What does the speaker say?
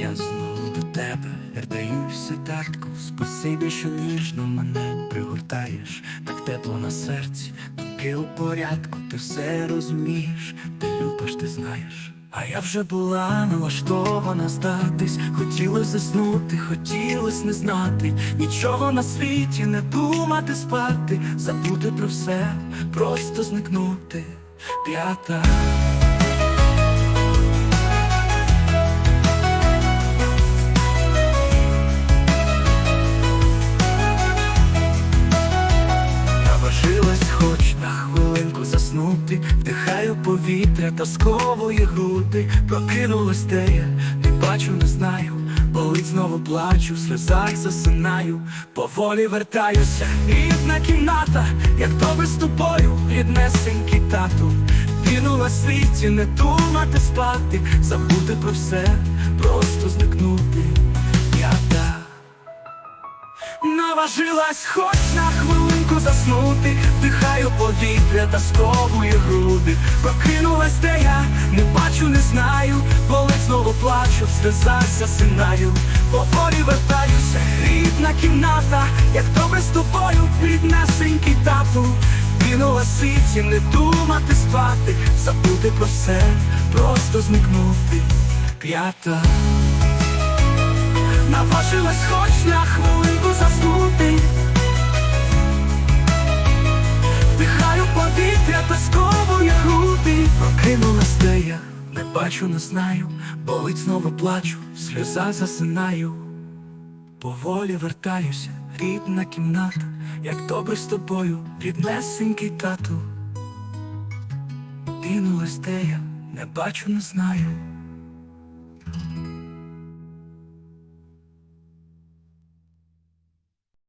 Я знову до тебе вертаюся, татку Спасибі, що ніжно мене пригортаєш, так тепло на серці, думки у порядку, ти все розумієш, ти любиш, ти знаєш. А я вже була налаштована здатись, хотілось заснути, хотілось не знати, нічого на світі не думати, спати, забути про все, просто зникнути. П'ята. Заснути, вдихаю повітря та сковує груди, прокинулась те я, не бачу, не знаю, болить знову плачу, в сльозах засинаю, поволі вертаюся, рідна кімната, як добре з тобою, ріднесенький тату. Кинула світі, не думати спати, забути про все, просто зникнути. Я так Наважилась хоч на хвилинку заснути, вдихаю повітря та сковує груди. Прокинулась, де я не бачу, не знаю, болить знову плачу, в сльозах засинаю, поволі вертаюся, рідна кімната, як добре з тобою, ріднесенький тату. Кинула світі, не думати спати, забути про все, просто зникнути. П'ята. Наважилась бачу, не знаю. Болить знову плачу, сльоза засинаю. Поволі вертаюся, рідна кімната. Як добре з тобою, ріднесенький тату. Кинулась де я, не бачу, не знаю